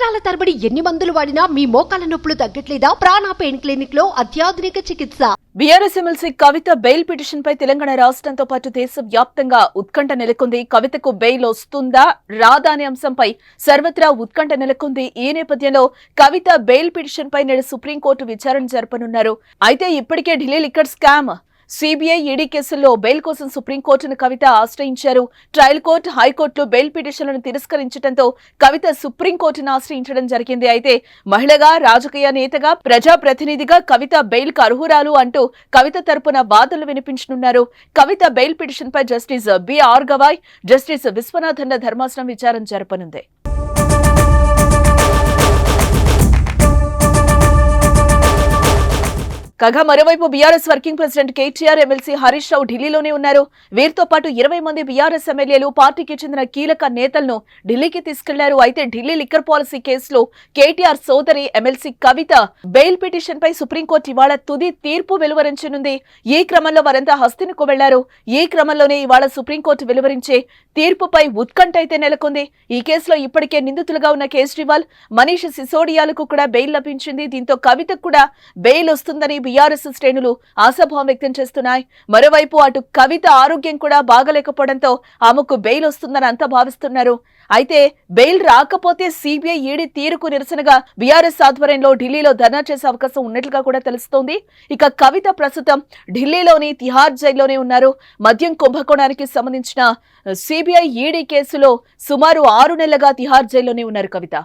సంవత్సరాల తరబడి ఎన్ని మందులు వాడినా మీ మోకాల నొప్పులు తగ్గట్లేదా? ప్రాణ పెయిన్ క్లినిక్లో అత్యాధునిక చికిత్స. BRS MLC Kavitha bail petition పై తెలంగాణ రాష్ట్రంతో పాటు దేశవ్యాప్తంగా ఉత్కంఠ నెలకొంది. కవితకు బెయిల్ వస్తుందా రాదా అనే అంశంపై సర్వత్రా ఉత్కంఠ నెలకొంది. ఈ నేపథ్యంలో కవిత బెయిల్ పిటిషన్ పై నేడు సుప్రీంకోర్టు విచారణ జరపనున్నారు. అయితే ఇప్పటికే Delhi liquor scam CBI ED కేసుల్లో బెయిల్ కోసం సుప్రీంకోర్టును కవిత ఆశ్రయించారు. ట్రయల్ కోర్టు హైకోర్టులో బెయిల్ పిటిషన్లను తిరస్కరించడంతో కవిత సుప్రీంకోర్టును ఆశ్రయించడం జరిగింది. అయితే మహిళగా రాజకీయ నేతగా ప్రజాప్రతినిధిగా కవిత బెయిల్కు అర్హురాలు అంటూ కవిత తరపున వాదనలు వినిపించనున్నారు. కవిత బెయిల్ పిటిషన్పై justice B R Gavai justice విశ్వనాథన్ల ధర్మాసనం విచారం జరపనుంది. కాగా మరోవైపు BRS working president KTR MLC Harish Rao ఢిల్లీలోనే ఉన్నారు. వీరితో పాటు ఇరవై మంది బీఆర్ఎస్ ఎమ్మెల్యేలు పార్టీకి చెందిన కీలక నేతలను ఢిల్లీకి తీసుకెళ్ళారు. అయితే ఢిల్లీ లిక్కర్ పాలసీ కేసులో కేటీఆర్ సోదరి ఎమ్మెల్సీ కవిత బెయిల్ పిటిషన్ పై సుప్రీంకోర్టు ఇవాళ తుది తీర్పు వెలువరించనుంది. ఈ క్రమంలో వారంతా హస్తినకు వెళ్ళారు. ఈ క్రమంలోనే ఇవాళ సుప్రీంకోర్టు వెలువరించే తీర్పుపై ఉత్కంఠ అయితే నెలకొంది. ఈ కేసులో ఇప్పటికే నిందితులుగా ఉన్న కేజ్రీవాల్ మనీష్ సిసోడియాలకు కూడా బెయిల్ లభించింది. దీంతో కవితకు కూడా బెయిల్ వస్తుందని బీఆర్ఎస్ శ్రేణులు ఆశాభావం వ్యక్తం చేస్తున్నాయి. మరోవైపు అటు కవిత ఆరోగ్యం కూడా బాగలేకపోవడంతో ఆమెకు బెయిల్ వస్తుందని అంతా భావిస్తున్నారు. అయితే బెయిల్ రాకపోతే సిబిఐ ఈడీ తీరుకు నిరసనగా బీఆర్ఎస్ ఆధ్వర్యంలో ఢిల్లీలో ధర్నా చేసే అవకాశం ఉన్నట్లుగా కూడా తెలుస్తోంది. ఇక కవిత ప్రస్తుతం ఢిల్లీలోని తిహార్ జైల్లోనే ఉన్నారు. మద్యం కుంభకోణానికి సంబంధించిన సిబిఐ ఈడీ కేసులో సుమారు ఆరు నెలలుగా తిహార్ జైల్లోనే ఉన్నారు కవిత.